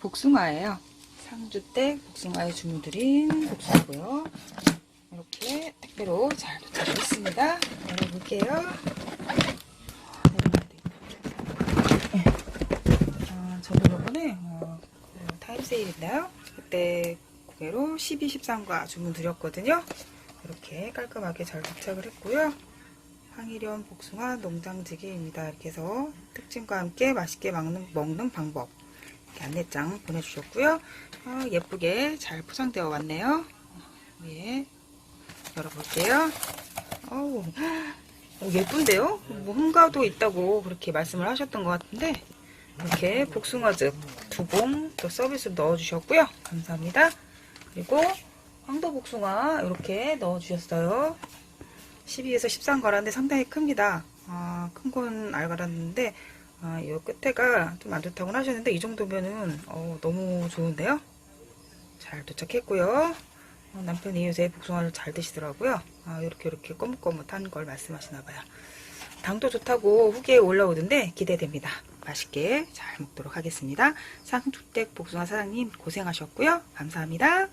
복숭아예요. 상주댁 복숭아에 주문드린 복숭아고요. 이렇게 택배로 잘 도착했습니다. 열어볼게요. 네. 아, 저도 요번에 어, 그 타임세일인데요. 그때 고개로 12, 13과 주문 드렸거든요. 이렇게 깔끔하게 잘 도착을 했고요. 황일연 복숭아 농장지기입니다. 이렇게 해서 특징과 함께 맛있게 먹는, 먹는 방법 안내장 보내주셨고요. 아, 예쁘게 잘 포장되어 왔네요. 예, 열어볼게요. 어우, 어, 예쁜데요? 뭐 홍가도 있다고 그렇게 말씀을 하셨던 것 같은데 이렇게 복숭아즙 두 봉 또 서비스 넣어주셨고요. 감사합니다. 그리고 황도 복숭아 이렇게 넣어주셨어요. 12에서 13가라인데 상당히 큽니다. 아, 큰 건 알갈았는데 아, 이 끝에가 좀 안 좋다고 하셨는데 이 정도면은 어, 너무 좋은데요. 잘 도착했고요. 어, 남편이 요새 복숭아를 잘 드시더라고요. 아, 이렇게 이렇게 꼬뭇꼬뭇한 걸 말씀하시나 봐요. 당도 좋다고 후기에 올라오던데 기대됩니다. 맛있게 잘 먹도록 하겠습니다. 상주댁 복숭아 사장님 고생하셨고요. 감사합니다.